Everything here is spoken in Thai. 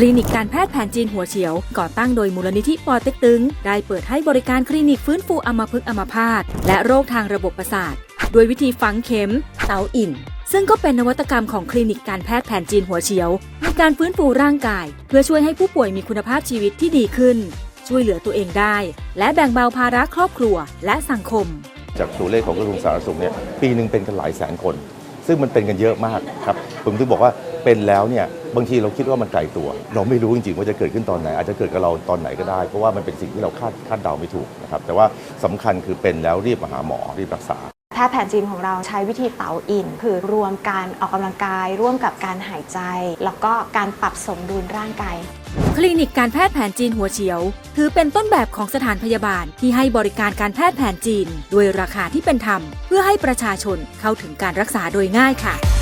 คลินิกการแพทย์แผนจีนหัวเฉียว ก่อตั้งโดยมูลนิธิปอเต็กตึง ได้เปิดให้บริการคลินิกฟื้นฟูอัมพฤกษ์อัมพาตและโรคทางระบบประสาทโดยวิธีฝังเข็ม เตาอิ่น ซึ่งก็เป็นนวัตกรรมของคลินิกการแพทย์แผนจีนหัวเฉียวในการฟื้นฟูร่างกาย เพื่อช่วยให้ผู้ป่วยมีคุณภาพชีวิตที่ดีขึ้น ช่วยเหลือตัวเองได้ และแบ่งเบาภาระครอบครัวและสังคม จากตัวเลขของกระทรวงสาธารณสุขเนี่ยปีหนึ่งเป็นกันหลายแสนคน ซึ่งมันเป็นกันเยอะมากครับผมถึงบอกว่าเป็นแล้วเนี่ย บางทีเราคิดว่ามันไกลตัว เราไม่รู้จริงๆว่าจะเกิดขึ้นตอนไหน อาจจะเกิดกับเราตอนไหนก็ได้ เพราะว่ามันเป็นสิ่งที่เราคาดคาดเดาไม่ถูกนะครับแต่ว่าสำคัญคือเป็นแล้วรีบมาหาหมอรีบรักษาแพทย์แผนจีนของเราใช้วิธีเต๋าอิน คือรวมการออกกำลังกาย ร่วมกับการหายใจ แล้วก็การปรับสมดุลร่างกายคลินิกการแพทย์แผนจีนหัวเฉียว ถือเป็นต้นแบบของสถานพยาบาลที่ให้บริการการแพทย์แผนจีนด้วยราคาที่เป็นธรรม เพื่อให้ประชาชนเข้าถึงการรักษาโดยง่ายค่ะ